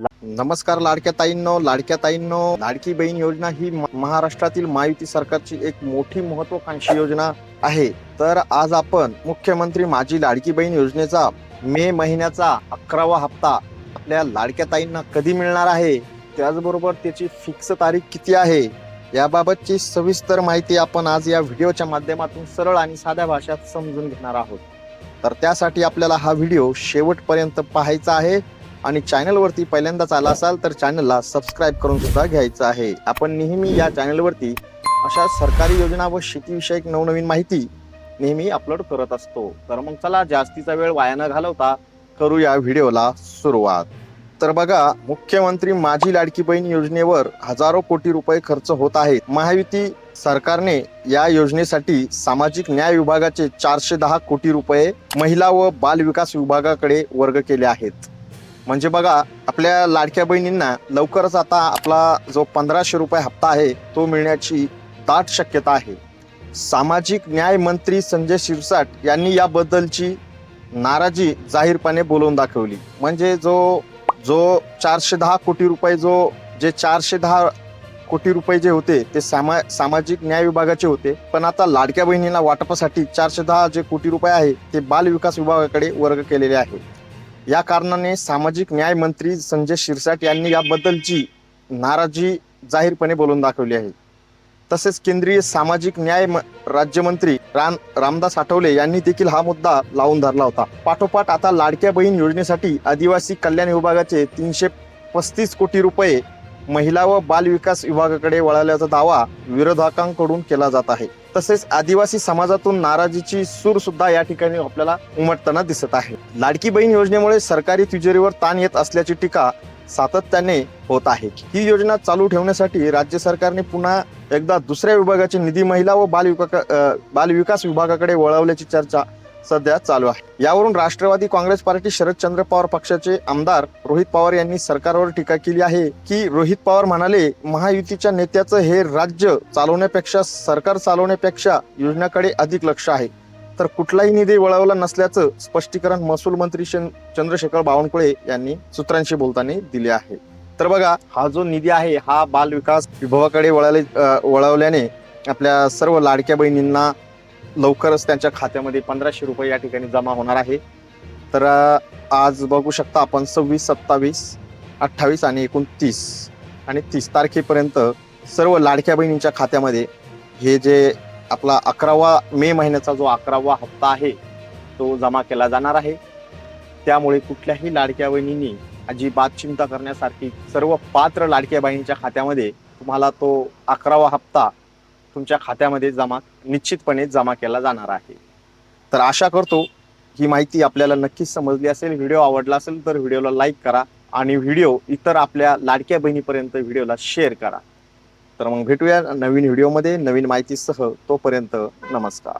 नमस्कार लाडक्या ताईंनो लाडक्या ताईंनो. लाडकी बहीण योजना ही महाराष्ट्रातील महायुती सरकारची एक मोठी महत्वाकांक्षी योजना आहे. तर आज आपण मुख्यमंत्री माझी लाडकी बहीण योजनेचा मे महिन्याचा अकरावा हप्ता आपल्या लाडक्या ताईंना कधी मिळणार आहे? त्याचबरोबर त्याची फिक्स तारीख किती आहे? याबाबतची सविस्तर माहिती आपण आज या व्हिडिओच्या माध्यमातून सरळ आणि साध्या भाषेत समजून घेणार आहोत. तर त्यासाठी आपल्याला हा व्हिडिओ शेवटपर्यंत पाहायचा आहे. आणि चॅनलवरती पहिल्यांदाच आला असाल तर चॅनलला सबस्क्राईब करून सुद्धा घ्यायचं आहे. आपण नेहमी या चॅनलवरती अशा सरकारी योजना व शेतीविषयक नवनवीन माहिती नेहमी अपलोड करत असतो. तर मग चला जास्तीचा वेळ वाया न घालवता करू या व्हिडिओला सुरुवात. तर बघा मुख्यमंत्री माझी लाडकी बहीण योजनेवर हजारो कोटी रुपये खर्च होत आहेत. महायुती सरकारने या योजनेसाठी सामाजिक न्याय विभागाचे चारशे दहा कोटी रुपये महिला व बाल विकास विभागाकडे वर्ग केले आहेत. म्हणजे बघा आपल्या लाडक्या बहिणींना लवकरच आता आपला जो पंधराशे रुपये हप्ता आहे तो मिळण्याची दाट शक्यता आहे. सामाजिक न्याय मंत्री संजय शिरसाट यांनी याबद्दलची नाराजी जाहीरपणे बोलवून दाखवली. म्हणजे जो जो चारशे दहा कोटी रुपये जो जे चारशे दहा कोटी रुपये जे होते ते सामा सामाजिक न्याय विभागाचे होते. पण आता लाडक्या बहिणींना वाटपासाठी चारशे दहा जे कोटी रुपये आहे ते बाल विकास विभागाकडे वर्ग केलेले आहे. या कारणाने सामाजिक न्याय मंत्री संजय शिरसाट यांनी याबद्दलची नाराजी जाहीरपणे बोलून दाखवली आहे. तसेच केंद्रीय सामाजिक न्याय म- राज्यमंत्री राम रामदास आठवले यांनी देखील हा मुद्दा लावून धरला होता. पाठोपाठ आता लाडक्या बहीण योजनेसाठी आदिवासी कल्याण विभागाचे तीनशे पस्तीस कोटी रुपये महिला व बाल विकास विभागाकडे वळवल्याचा दावा विरोधकांकडून केला जात आहे. तसेच आदिवासी समाजातून नाराजीची सूर सुद्धा या ठिकाणी आपल्याला उमटताना दिसत आहे. लाडकी बहीण योजनेमुळे सरकारी तिजोरीवर ताण येत असल्याची टीका सातत्याने होत आहे. ही योजना चालू ठेवण्यासाठी राज्य सरकारने पुन्हा एकदा दुसऱ्या विभागाचे निधी महिला व बाल विका बाल विकास विभागाकडे वळवल्याची चर्चा सध्या चालू आहे. यावरून राष्ट्रवादी काँग्रेस पार्टी शरदचंद्र पवार पक्षाचे आमदार रोहित पवार यांनी सरकारवर टीका केली आहे की रोहित पवार म्हणाले महायुतीच्या नेत्याचं हे राज्य चालवण्यापेक्षा सरकार चालवण्यापेक्षा योजनाकडे अधिक लक्ष आहे. तर कुठलाही निधी वळवला नसल्याचं स्पष्टीकरण महसूल मंत्री चंद्रशेखर बावनकुळे यांनी सूत्रांशी बोलताना दिले आहे. तर बघा हा जो निधी आहे हा बाल विकास विभागाकडे वळाले वळवल्याने आपल्या सर्व लाडक्या बहिणींना लवकरच त्यांच्या खात्यामध्ये पंधराशे रुपये या ठिकाणी जमा होणार आहे. तर आज बघू शकता आपण सव्वीस सत्तावीस अठ्ठावीस आणि एकोणतीस आणि तीस तारखेपर्यंत सर्व लाडक्या बहिणींच्या खात्यामध्ये हे जे आपला अकरावा मे महिन्याचा जो अकरावा हप्ता आहे तो जमा केला जाणार आहे. त्यामुळे कुठल्याही लाडक्या बहिणींनी अजिबात चिंता करण्यासारखी सर्व पात्र लाडक्या बहिणींच्या खात्यामध्ये तुम्हाला तो अकरावा हप्ता तुमच्या खात्यामध्ये जमा निश्चितपणे जमा केला जाणार आहे. तर आशा करतो ही माहिती आपल्याला नक्कीच समजली असेल व्हिडिओ आवडला असेल तर व्हिडिओला लाईक करा आणि व्हिडिओ इतर आपल्या लाडक्या बहिणीपर्यंत व्हिडिओला शेअर करा. तर मग भेटूया नवीन व्हिडिओमध्ये नवीन माहितीसह तोपर्यंत नमस्कार.